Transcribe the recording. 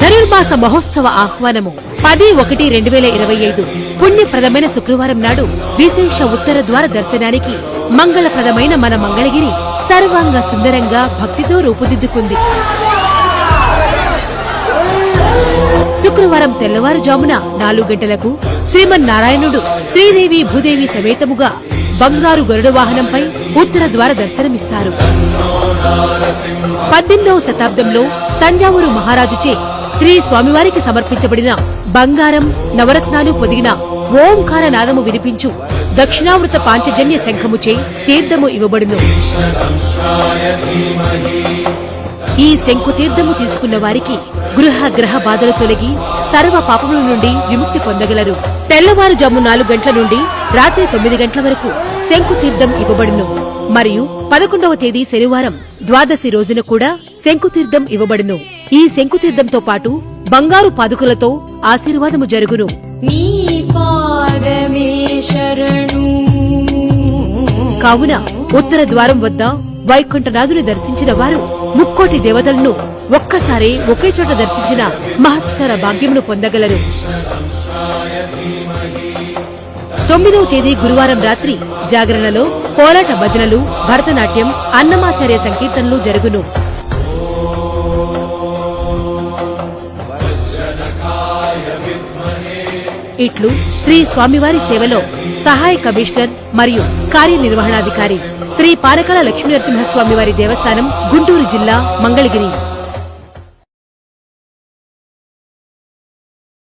ధనుర్మాస మహోత్సవ ఆహ్వానము పది ఒకటి రెండు వేల ఇరవై ఐదు పుణ్యప్రదమైన శుక్రవారం నాడు విశేష ఉత్తర ద్వార దర్శనానికి మంగళప్రదమైన మన మంగళగిరి సర్వాంగ సుందరంగా భక్తితో రూపుదిద్దుకుంది. శుక్రవారం తెల్లవారుజామున నాలుగు గంటలకు శ్రీమన్నారాయణుడు శ్రీదేవి భూదేవి సమేతముగా బంగారు గరుడ వాహనంపై ఉత్తర ద్వార దర్శనమిస్తారు. పద్దెనిమిదవ శతాబ్దంలో తంజావూరు మహారాజుచే శ్రీ స్వామివారికి సమర్పించబడిన బంగారం నవరత్నాలు పొదిగిన ఓంకార నాదము వినిపించు దక్షిణావృత పాంచజన్య శంఖముచే తీర్థము ఇవ్వబడును. ఈ శంకు తీర్థము తీసుకున్న వారికి గృహ గ్రహ బాధలు తొలగి సర్వ పాపముల నుండి విముక్తి పొందగలరు. తెల్లవారుజాము నాలుగు గంటల నుండి రాత్రి తొమ్మిది గంటల వరకు శంకు తీర్థం ఇవ్వబడును. మరియు పదకొండవ తేదీ శనివారం ద్వాదశి రోజున కూడా శంకుతీర్థం ఇవ్వబడును. ఈ శంకుతీర్థంతో పాటు బంగారు పాదుకలతో ఆశీర్వాదము జరుగును. కావున ఉత్తర ద్వారం వద్ద వైకుంఠనాథుని దర్శించిన వారు ముక్కోటి దేవతలను ఒక్కసారి ఒకే చోట దర్శించిన మహత్తర భాగ్యమును పొందగలరు. తొమ్మిదవ తేదీ గురువారం రాత్రి జాగరణలో కోలాట భజనలు భరతనాట్యం అన్నమాచార్య సంకీర్తనలు జరుగును. ఇట్లు శ్రీ స్వామివారి సేవలో సహాయ కమిషనర్ మరియు కార్యనిర్వహణాధికారి శ్రీ పానకాల లక్ష్మీనరసింహస్వామివారి దేవస్థానం గుంటూరు జిల్లా మంగళగిరి.